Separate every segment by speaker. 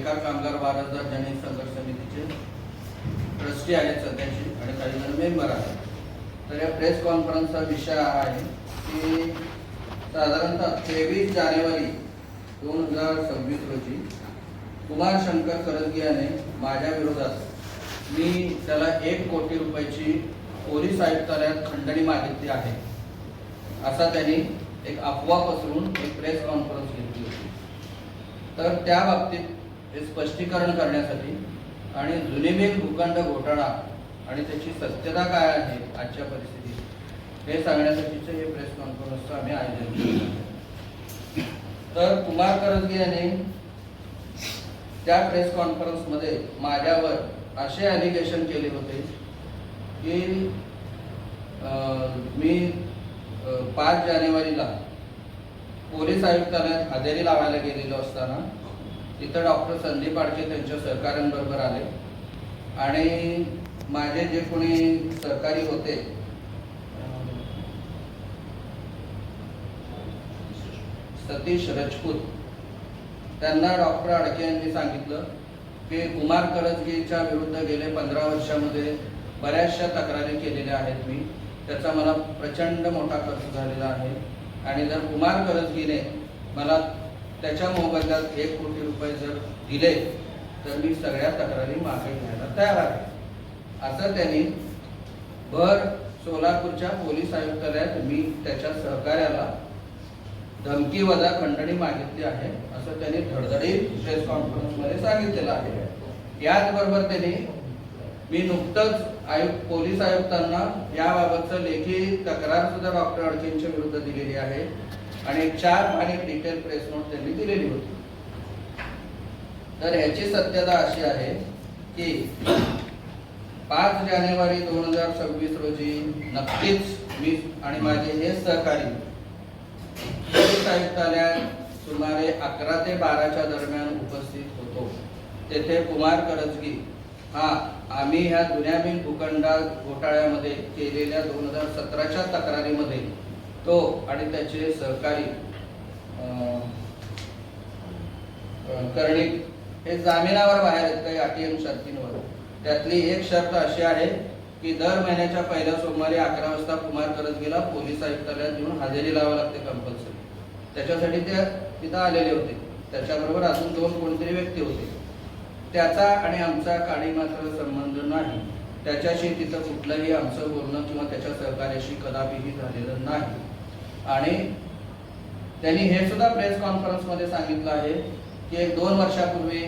Speaker 1: बेकार कामगार वारसदार जनहित संघर्ष समितीचे ट्रस्टी आहेत सध्याचे आणि काही जण मेंबर आहेत. तर या प्रेस कॉन्फरन्सचा विषय हा आहे की साधारणतः तेवीस जानेवारी दोन हजार सव्वीस रोजी कुमार शंकर करंदगे माझ्या विरोधात मी त्याला एक कोटी रुपयाची पोलीस आयुक्तालयात खंडणी मागितली आहे. असा त्यांनी एक अफवा पसरून एक प्रेस कॉन्फरन्स घेतली होती. तर त्या बाबतीत हे स्पष्टीकरण करण्यासाठी आणि जुनेबेग भूखंड घोटाळा आणि त्याची सत्यता काय आहे आजच्या परिस्थितीत हे सांगण्यासाठीचे हे प्रेस कॉन्फरन्सचं आम्ही आयोजन केलं तर कुमार करजगी यांनी त्या प्रेस कॉन्फरन्समध्ये माझ्यावर असे ॲलिगेशन केले होते की मी पाच जानेवारीला पोलीस आयुक्तालयात हजेरी लावायला गेलेलो असताना तिथं डॉक्टर संदीप आडके त्यांच्या सहकाऱ्यांबरोबर आले. आणि माझे जे कोणी सहकारी होते सतीश राजपूत त्यांना डॉक्टर आडके यांनी सांगितलं की कुमार करजगीच्या विरुद्ध गेले पंधरा वर्षामध्ये बऱ्याचशा तक्रारी केलेल्या आहेत मी. त्याचा मला प्रचंड मोठा खर्च झालेला आहे. आणि जर कुमार करजगीने मला त्याच्या मोबदल्यात एक कोटी रुपये जर दिले तर मी सगळ्या तक्रारी मागे घ्यायला तयार आहे. असं त्यांनी भर सोलापूरच्या पोलीस आयुक्तालयात मी त्याच्या सहकार्याला धमकी वजा खंडणी मागितली आहे असं त्यांनी धडधडीत प्रेस कॉन्फरन्समध्ये सांगितलेलं आहे. याचबरोबर त्यांनी मी नुकतंच आयुक्त पोलीस आयुक्तांना याबाबतचं लेखी तक्रार सुद्धा डॉक्टर अडकेंच्या विरुद्ध दिलेली आहे. आणि चार पाणी डिटेल प्रेस नोट त्यांनी दिलेली होती. तर ह्याची सत्यता अशी आहे की पाच जानेवारी दोन हजार सव्वीस रोजी नक्कीच मी आणि माझे हे सहकारी पोलीस आयुक्तालयात सुमारे अकरा ते बाराच्या दरम्यान उपस्थित होतो. तेथे कुमार करजगी हा आम्ही ह्या जुन्या बिल भूखंडा घोटाळ्यामध्ये केलेल्या दोन हजार सतराच्या तक्रारीमध्ये तो आणि त्याचे सहकारी अं, कर्णिक हे जामिनावर बाहेर आहेत काही अटी आणि शर्तींवर? त्यातली एक शर्त अशी आहे की दर महिन्याच्या पहिल्या सोमवारी अकरा वाजता कुमार करजगीला पोलीस आयुक्तालयात येऊन हजेरी लावावी लागते कंपल्सरी त्याच्यासाठी ते तिथं आलेले होते. त्याच्याबरोबर अजून दोन कोणतरी व्यक्ती होते. त्याचा आणि आमचा काळी मात्र संबंध नाही. त्याच्याशी तिथं कुठलंही आमचं बोलणं किंवा त्याच्या सहकार्याशी कदापिही झालेलं नाही. आणि त्यांनी हे सुद्धा प्रेस कॉन्फरन्समध्ये सांगितलं आहे की एक दोन वर्षापूर्वी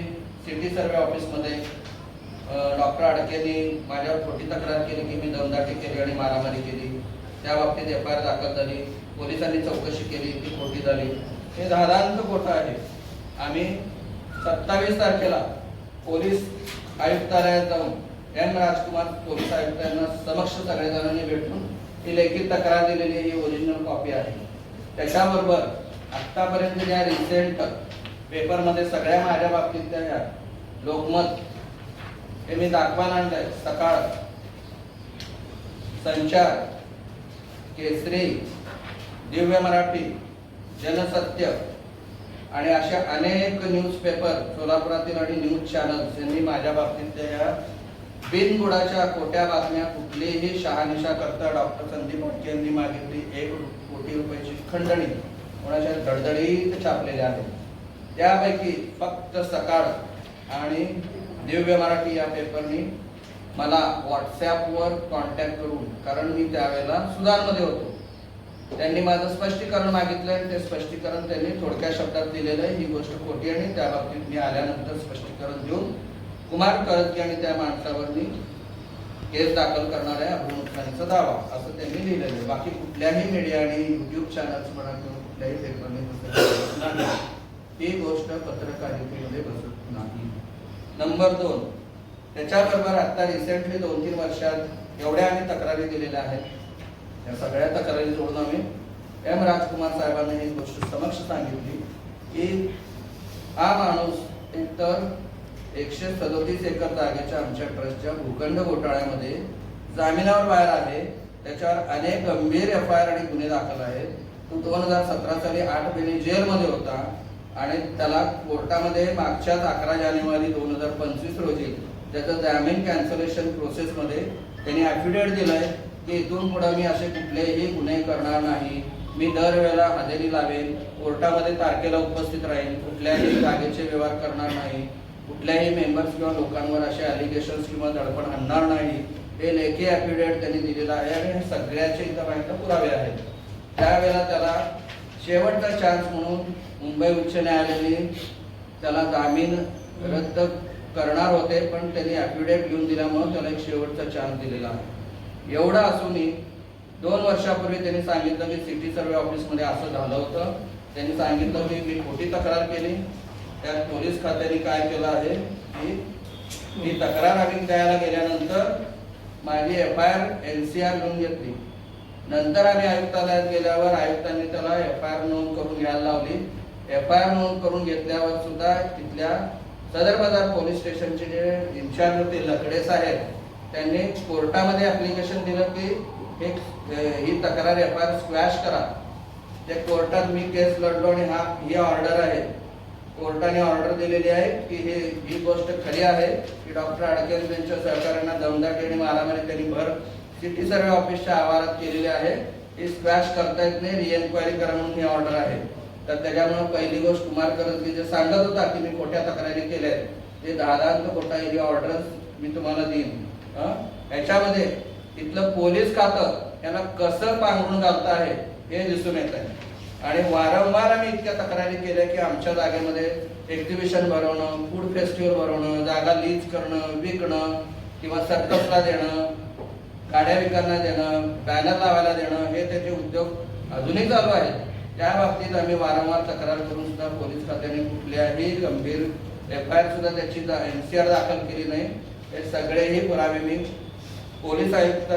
Speaker 1: सिटी सर्वे ऑफिसमध्ये डॉक्टर अडकेनी माझ्यावर खोटी तक्रार केली की मी दमदाटी केली आणि मारामारी केली. त्या बाबतीत एफ आय आर दाखल झाली. पोलिसांनी चौकशी केली ती खोटी झाली. हे धादांत खोटं आहे. आम्ही सत्तावीस तारखेला पोलीस आयुक्तालयात जाऊन एम राजकुमार पोलीस आयुक्तांना समक्ष सगळेजणांनी भेटून ही लेखी तक्रार दिलेली ही ओरिजिनल कॉपी आहे. त्याच्याबरोबर आत्तापर्यंत ज्या रिसेंट पेपरमध्ये सगळ्या माझ्या बाबतीतल्या ह्या. लोकमत. हे मी दाखवायला आणलंय. सकाळ. संचार. केसरी. दिव्य मराठी. जनसत्य. आणि अशा अनेक न्यूज पेपर सोलापुरातील आणि न्यूज चॅनल्स यांनी माझ्या बाबतीतल्या या बिनबुडाच्या खोट्या बातम्या कुठलीही शहानिशा करता डॉक्टर संदीप भटके यांनी मागितली एक कोटी रुपयाची खंडणी. कोणाच्या दडदडीत छापलेल्या आहेत त्यापैकी फक्त सकाळ आणि दिव्य मराठी या पेपरनी मला व्हॉट्सॲपवर कॉन्टॅक्ट करून कारण मी त्यावेळेला सुधारमध्ये होतो. त्यांनी माझं स्पष्टीकरण मागितलं आणि ते स्पष्टीकरण त्यांनी थोडक्या शब्दात दिलेलं आहे. ही गोष्ट खोटी आणि त्या बाबतीत मी आल्यानंतर स्पष्टीकरण देऊन कुमार कळतकी आणि त्या माणसावर मी केस दाखल करणार आहे अभिमुखांचा दावा असं त्यांनी लिहिलेलं आहे. बाकी कुठल्याही मीडिया आणि युट्यूब चॅनल्स म्हणा किंवा कुठल्याही पेपरने ही गोष्ट पत्रकारितेमध्ये बसत नाही. नंबर दोन त्याच्याबरोबर आता रिसेंटली दोन तीन वर्षात एवढ्या आम्ही तक्रारी दिलेल्या आहेत. या सगळ्या तक्रारी जोडून आम्ही एम राजकुमार साहेबांनी ही गोष्ट समक्ष सांगितली की हा माणूस एकतर एकशे सदोतीस एकर जागेच्या आमच्या ट्रस्टच्या भूखंड घोटाळ्यामध्ये जामिनावर बाहेर आहे. त्याच्यावर अनेक गंभीर एफ आय आर आणि गुन्हे दाखल आहेत. तो दोन हजार सतरा साली आठ महिने जेलमध्ये होता. आणि त्याला कोर्टामध्ये मागच्याच अकरा जानेवारी दोन हजार पंचवीस रोजी त्याचं जामीन कॅन्सलेशन प्रोसेसमध्ये त्यांनी ॲफिडेविट दिलंय की इथून पुढे मी असे कुठलेही गुन्हे करणार नाही. मी दरवेळेला हजेरी लावेन कोर्टामध्ये तारखेला उपस्थित राहीन कुठल्याही जागेचे व्यवहार करणार नाही. कुठल्याही मेंबर्स किंवा लोकांवर असे अलिगेशन्स किंवा दडपण आणणार नाही. हे लेखी ॲफिडेविट त्यांनी दिलेलं आहे आणि हे सगळ्याचे इथं पुरावे आहेत. त्यावेळेला त्याला शेवटचा चान्स म्हणून मुंबई उच्च न्यायालयाने त्याला जामीन रद्द करणार होते पण त्यांनी ॲफिडेविट घेऊन दिल्यामुळे त्याला एक शेवटचा चान्स दिलेला आहे. एवढं असूनही दोन वर्षापूर्वी त्यांनी सांगितलं की सिटी सर्वे ऑफिसमध्ये असं झालं होतं. त्यांनी सांगितलं की मी खोटी तक्रार केली. त्यात पोलीस खात्याने काय केलं आहे की मी तक्रार आम्ही द्यायला गेल्यानंतर माझी F I R N C R घेऊन घेतली. नंतर आम्ही आयुक्तालयात गेल्यावर आयुक्तांनी त्याला एफ आय आर नोंद करून घ्यायला लावली. एफ आय आर नोंद करून घेतल्यावर सुद्धा तिथल्या सदर बाजार पोलीस स्टेशनचे जे इन्चार्ज होते लकडेस आहेत त्यांनी कोर्टामध्ये ऍप्लिकेशन दिलं की हे ही तक्रार एफ आय आर स्क्वॅश करा. त्या कोर्टात मी केस लढलो आणि हा ही ऑर्डर आहे. कोर्टाने ऑर्डर दिलेली आहे की हे ही गोष्ट खरी आहे की डॉक्टर अडकेल यांच्या त्यांच्या सहकार्यांना दमदाटी आणि मारामारी त्यांनी भर सिटी सर्वे ऑफिसच्या आवारात केलेली आहे. ही स्क्वॅश करता येत नाही रिएन्क्वायरी करा म्हणून ही ऑर्डर आहे. तर त्याच्यामुळे पहिली गोष्ट कुमार करत जे सांगत होता की मी खोट्या तक्रारी केल्या आहेत ते दादांत खोटा एरिया ऑर्डर मी तुम्हाला देईन. ह्याच्यामध्ये तिथलं पोलीस खातं यांना कसं पांघरून घालत आहे हे दिसून येत आहे. आणि वारंवार आम्ही इतक्या तक्रारी केल्या की आमच्या जागेमध्ये एक्झिबिशन भरवणं फूड फेस्टिवल भरवणं जागा लीज करणं विकणं किंवा सर्कसला देणं गाड्या विकायला देणं बॅनर लावायला देणं हे त्याचे उद्योग अजूनही चालू आहेत. त्या बाबतीत आम्ही वारंवार तक्रार करून सुद्धा पोलीस खात्याने कुठल्याही गंभीर एफ आय आर सुद्धा त्याची एन सी आर दाखल केली नाही. हे सगळेही पुरावे मी पोलीस आयुक्त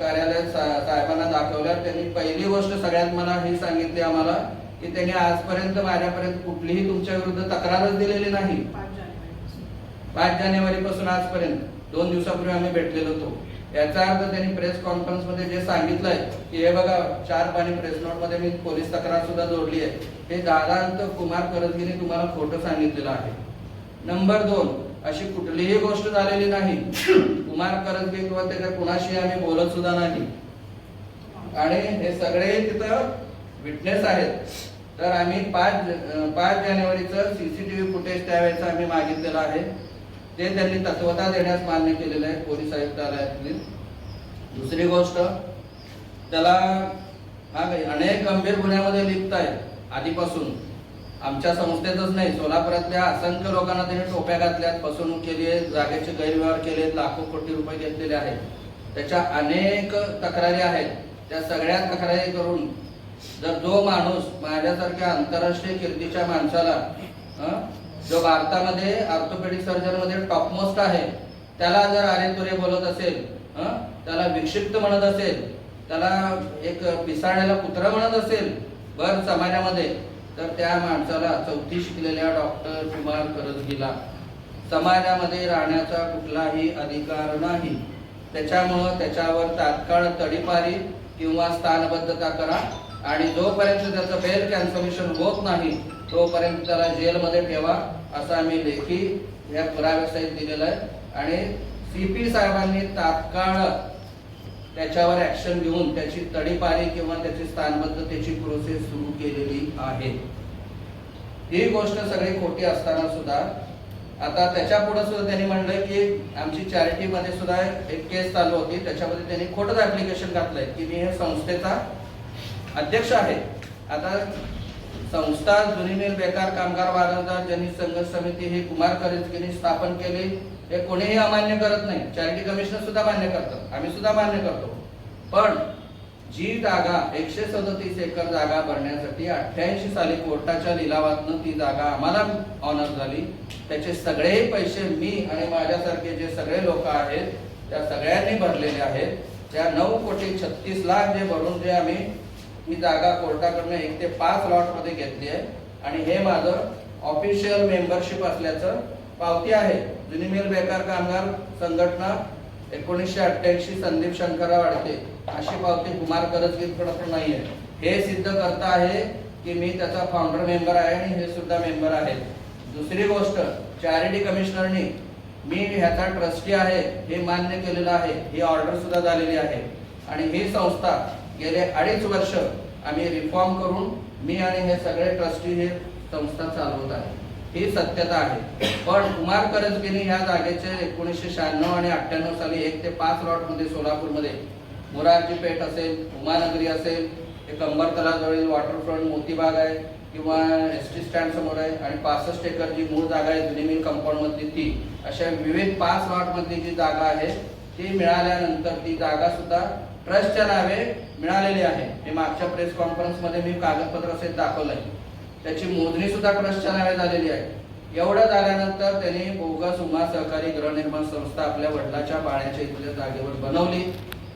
Speaker 1: कार्यालयात सा- साहेबांना दाखवल्यावर त्यांनी पहिली गोष्ट सगळ्यात मला ही सांगितली आम्हाला की त्यांनी आजपर्यंत माझ्यापर्यंत कुठलीही तुमच्या विरुद्ध तक्रारच दिलेली नाही. पाच जानेवारी पासून आजपर्यंत. दोन दिवसापूर्वी आम्ही भेटलेलो होतो. याचा अर्थ त्यांनी प्रेस कॉन्फरन्समध्ये जे सांगितलंय की हे बघा चार पाणी प्रेस नोटमध्ये मी पोलीस तक्रार सुद्धा जोडली आहे. हे दादांत कुमार करजगीने तुम्हाला खोटं सांगितलेलं आहे. नंबर दोन अशी कुठलीही गोष्ट झालेली नाही. कुमार करजगिरी किंवा त्याच्या कुणाशी आम्ही बोलत सुद्धा नाही. आणि हे सगळे तिथं विटनेस आहेत. तर आम्ही पाच पाच जानेवारीचं सीसीटीव्ही फुटेज त्यावेळेचं आम्ही मागितलेलं आहे. ते त्यांनी तत्वता देण्यास मान्य केलेलं आहे पोलीस आयुक्तालयातली. दुसरी गोष्ट त्याला हा अनेक गंभीर गुन्ह्यामध्ये लिप्त आहे. आधीपासून. आमच्या संस्थेतच नाही सोलापुरातल्या असंख्य लोकांना त्यांनी टोप्या घातल्यात फसवणूक केली आहे जागेचे गैरव्यवहार केले लाखो कोटी रुपये घेतलेले आहेत. त्याच्या अनेक तक्रारी आहेत. त्या सगळ्या तक्रारी करून जर जो माणूस माझ्यासारख्या आंतरराष्ट्रीय कीर्तीच्या माणसाला जो भारतामध्ये ऑर्थोपेडिक सर्जनमध्ये टॉपमोस्ट आहे त्याला जर अरे तुरे बोलत असेल त्याला विक्षिप्त म्हणत असेल त्याला एक पिसाळलेला कुत्रा म्हणत असेल भर समाजामध्ये तर त्या माणसाला चौथी शिकलेल्या डॉक्टर कुमार गेला समाजामध्ये राहण्याचा कुठलाही अधिकार नाही. त्याच्यामुळं त्याच्यावर तात्काळ तडीपारी किंवा स्थानबद्धता करा आणि जोपर्यंत त्याचं बेल कॅन्सलेशन होत नाही तोपर्यंत त्याला जेलमध्ये ठेवा असं आम्ही लेखी या पुराव्यासहित दिलेलं आहे. आणि सी पी साहेबांनी तात्काळ त्याच्यावर ऍक्शन घेऊन त्याची तडीपारी किंवा त्याची स्थानबद्धतेची प्रोसेस सुरू केलेली आहे. ही गोष्ट सगळी खोटी असताना सुद्धा आता त्याच्या पुढे सुद्धा त्यांनी म्हणलं की आमची चॅरिटी मध्ये सुद्धा एक केस चालू होती. त्याच्यामध्ये त्यांनी खोटंच ऍप्लिकेशन घातलंय की मी हे संस्थेचा अध्यक्ष आहे. आता संस्था जुनी मिल बेकार कामगार वारंदार जनित संघर्ष समिती हे कुमार करंजकीने स्थापन केले हे कोणीही अमान्य करत नाही. चॅरिटी कमिशनर सुद्धा मान्य करतात. आम्ही सुद्धा मान्य करतो. पण जी जागा एकशे सदतीस एकर जागा भरण्यासाठी अठ्ठ्याऐंशी साली कोर्टाच्या लिलावातनं ती जागा आम्हाला ऑनर झाली. त्याचे सगळे पैसे मी आणि माझ्यासारखे जे सगळे लोक आहेत त्या सगळ्यांनी भरलेले आहेत. त्या नऊ कोटी छत्तीस लाख जे भरून जे आम्ही ही जागा कोर्टाकडनं एक ते पाच लॉटमध्ये घेतली आहे. आणि हे माझं ऑफिशियल मेंबरशिप असल्याचं पावती आहे. जुनी मिल बेकार कामगार संघटना एकोणीसशे अठ्ठ्याऐंशी संदीप शंकरराव वाढते अशी पावती कुमार करजगीरकडं पण नाही आहे. हे सिद्ध करता आहे की मी त्याचा फाउंडर मेंबर आहे आणि हे सुद्धा मेंबर आहे. दुसरी गोष्ट चॅरिटी कमिशनरनी मी ह्याचा ट्रस्टी आहे हे मान्य केलेलं आहे. ही ऑर्डर सुद्धा झालेली आहे. आणि ही संस्था गेले अडीच वर्ष आम्ही रिफॉर्म करून मी आणि हे सगळे ट्रस्टी हे संस्था चालवत आहे. ही सत्यता आहे. पण कुमार करजगिनी ह्या जागेचे एकोणीसशे शहाण्णव आणि अठ्ठ्याण्णव साली एक ते पाच लॉटमध्ये सोलापूरमध्ये मोरारजी पेठ असेल उमानगरी असेल हे कंबरतलाजवळील वॉटरफ्रंट मोतीबाग आहे किंवा एस टी स्टँड समोर आहे आणि पासष्ट एकर जी मूळ जागा आहे जुनी मिल कंपाऊंडमधली ती अशा विविध पाच लॉटमधली जी जागा आहे ती मिळाल्यानंतर ती जागा सुद्धा ट्रस्टच्या नावे मिळालेली आहे. हे मागच्या प्रेस कॉन्फरन्समध्ये मी कागदपत्र सहित दाखवलंय. त्याची मोजणी सुद्धा ट्रस्टच्या नावे झालेली आहे. एवढं झाल्यानंतर त्यांनी बोगस उमा सहकारी गृहनिर्माण संस्था आपल्या वडिलाच्या पाण्याच्या इथल्या जागेवर बनवली.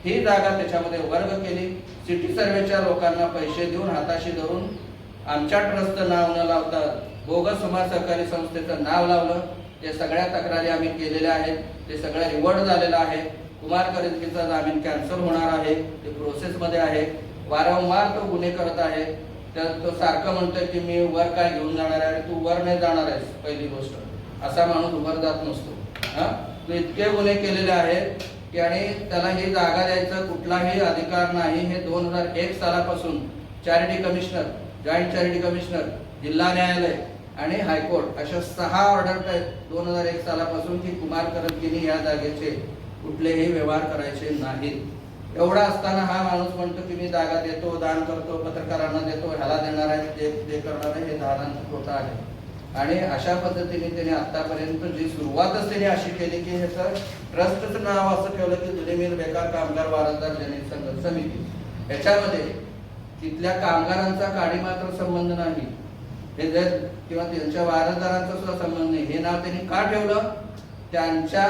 Speaker 1: ही जागा त्याच्यामध्ये वर्ग केली. सिटी सर्वेच्या लोकांना पैसे देऊन हाताशी धरून आमच्या ट्रस्टचं नाव न लावता बोगस उमा सहकारी संस्थेचं नाव लावलं. ते सगळ्या तक्रारी आम्ही केलेल्या आहेत. ते सगळं रिवॉर्ड झालेलं आहे. कुमार करंजकीचा जामीन कॅन्सल होणार आहे. ते प्रोसेसमध्ये आहे. वारंवार तो गुन्हे करत आहे. तर तो सारखं म्हणतोय की मी वर काय घेऊन जाणार आहे आणि तू वर नाही जाणार आहेस पहिली गोष्ट. असा माणूस उभर जात नसतो. हा? तो इतके गुन्हे केलेले आहेत की आणि त्याला ही जागा द्यायचा कुठलाही अधिकार नाही. हे दोन हजार एक सालापासून charity commissioner joint charity commissioner जिल्हा न्यायालय आणि हायकोर्ट अशा सहा ऑर्डर आहेत दोन हजार एक सालापासून की कुमार करंजगिनी या जागेचे कुठलेही व्यवहार करायचे नाहीत. एवढा असताना हा माणूस म्हणतो की मी जागा देतो दान करतो पत्रकारांना देतो ह्याला देणार आहे ते ते करणार आहे हे दानांचं खोटं आहे. आणि अशा पद्धतीने त्याने आतापर्यंत जी सुरुवातच त्याने अशी केली की ह्याचं ट्रस्टचं नाव असं ठेवलं की जुने मिल बेकार कामगार वारसदार जनित संघर्ष समिती. याच्यामध्ये तिथल्या कामगारांचा काडी मात्र संबंध नाही. हे जर किंवा त्यांच्या वारसदारांचा सुद्धा संबंध नाही. हे नाव त्यांनी का ठेवलं? त्यांच्या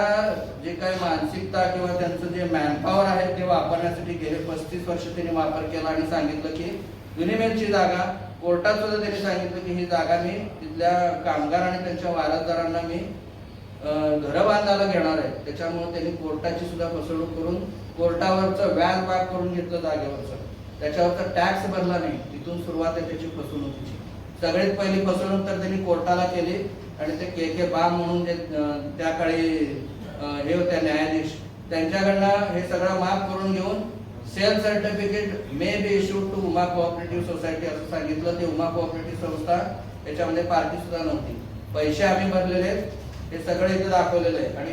Speaker 1: जे काही मानसिकता किंवा त्यांचं जे मॅनपॉवर आहे ते वापरण्यासाठी गेले पस्तीस वर्ष त्यांनी वापर केला आणि सांगितलं की युनिमेलची जागा कोर्टात सुद्धा त्यांनी सांगितलं की ही जागा मी तिथल्या कामगार आणि त्यांच्या वारसदारांना मी घरं बांधायला घेणार आहे. त्याच्यामुळे त्यांनी कोर्टाची सुद्धा फसवणूक करून कोर्टावरचं व्याज बाग करून घेतलं जागेवरचं. त्याच्यावरचा टॅक्स भरला नाही. तिथून सुरुवात आहे त्याची फसवणुकीची. सगळ्यात पहिली फसवणूक तर त्यांनी कोर्टाला केली. आणि ते के के बाम म्हणून जे त्या काळी हे होत्या न्यायाधीश. त्यांच्याकडनं हे सगळं माफ करून घेऊन sale certificate may be issued to Uma cooperative society असं सांगितलं. ते उमा कोऑपरेटिव्ह संस्था याच्यामध्ये पार्टी सुद्धा नव्हती. पैसे आम्ही भरलेले आहेत. हे सगळे इथं दाखवलेलं आहे. आणि